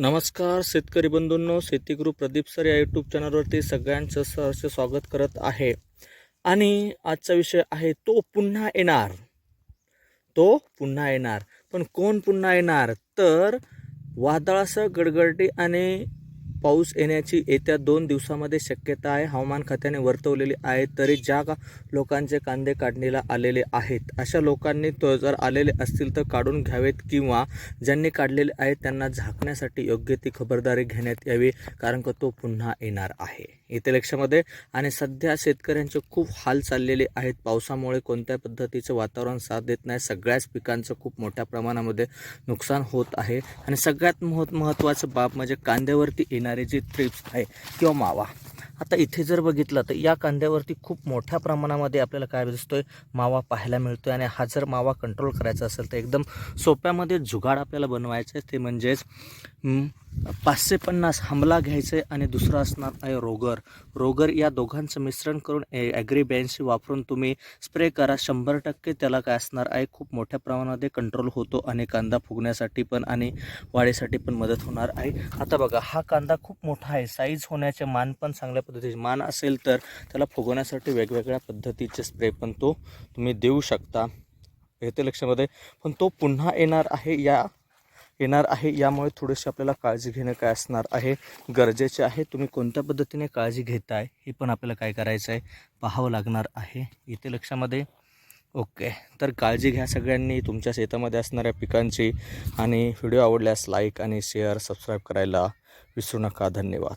नमस्कार शेतकरी बंधूंनो शेतीगुरु प्रदीप सर या यूट्यूब चॅनलवरती सगळ्यांचं सहर्ष स्वागत करत आहे. आणि आजचा विषय आहे तो पुन्हा येणार. तो पुन्हा येणार. पण कोण पुन्हा येणार? तर वादळासह गडगडटी आणि पाऊस येण्याची येत्या दोन दिवसामध्ये शक्यता आहे. हवामान खात्याने वर्तवलेली आहे तरी ज्या का लोकांचे कांदे काढणीला आलेले आहेत अशा लोकांनी तो जर आलेले असतील तर काढून घ्यावेत किंवा ज्यांनी काढलेले आहेत त्यांना झाकण्यासाठी योग्य ती खबरदारी घेण्यात यावी कारण का तो पुन्हा येणार आहे. इथे लक्षामध्ये आणि सध्या शेतकऱ्यांचे खूप हाल चाललेले आहेत. पावसामुळे कोणत्या पद्धतीचं वातावरण साथ देत नाही. सगळ्याच पिकांचं खूप मोठ्या प्रमाणामध्ये नुकसान होत आहे. आणि सगळ्यात महत् महत्त्वाचं बाब म्हणजे कांद्यावरती येणारी जी ट्रिप्स आहे किंवा मावा. आता इथे जर बघितलं तर या कांद्यावरती खूप मोठ्या प्रमाणामध्ये आपल्याला काय दिसतोय? मावा पाहायला मिळतो आहे आणि हा जर मावा कंट्रोल करायचा असेल तर एकदम सोप्यामध्ये जुगाड आपल्याला बनवायचं आहे. ते म्हणजेच पाचशे पन्नास हमला घ्यायचं आहे आणि दुसरं असणार आहे रोगर. रोगर या दोघांचं मिश्रण करून ॲग्री ब्याऐंशी वापरून तुम्ही स्प्रे करा. शंभर टक्के त्याला काय असणार आहे? खूप मोठ्या प्रमाणामध्ये कंट्रोल होतो आणि कांदा फुगण्यासाठी पण आणि वाढीसाठी पण मदत होणार आहे. आता बघा हा कांदा खूप मोठा आहे. साईज होण्याचे मान पण चांगल्या पद्धतीचे. मान असेल तर त्याला फुगवण्यासाठी वेगवेगळ्या पद्धतीचे स्प्रे पण तो तुम्ही देऊ शकता. येते लक्षामध्ये. पण तो पुन्हा येणार आहे या येणार आहे. यामुळे थोडीशी आपल्याला काळजी घेणं काय असणार आहे? गरजेचे आहे. तुम्ही कोणत्या पद्धतीने काळजी घेताय? हे पण आपल्याला काय करायचं आहे? पाहावं लागणार आहे. इथे लक्षामध्ये? ओके. तर काळजी घ्या सगळ्यांनी. तुमच्या शेतामध्ये असणाऱ्या पिकांची. आणि व्हिडिओ आवडल्यास लाईक आणि शेअर सबस्क्राईब करायला विसरू नका. धन्यवाद.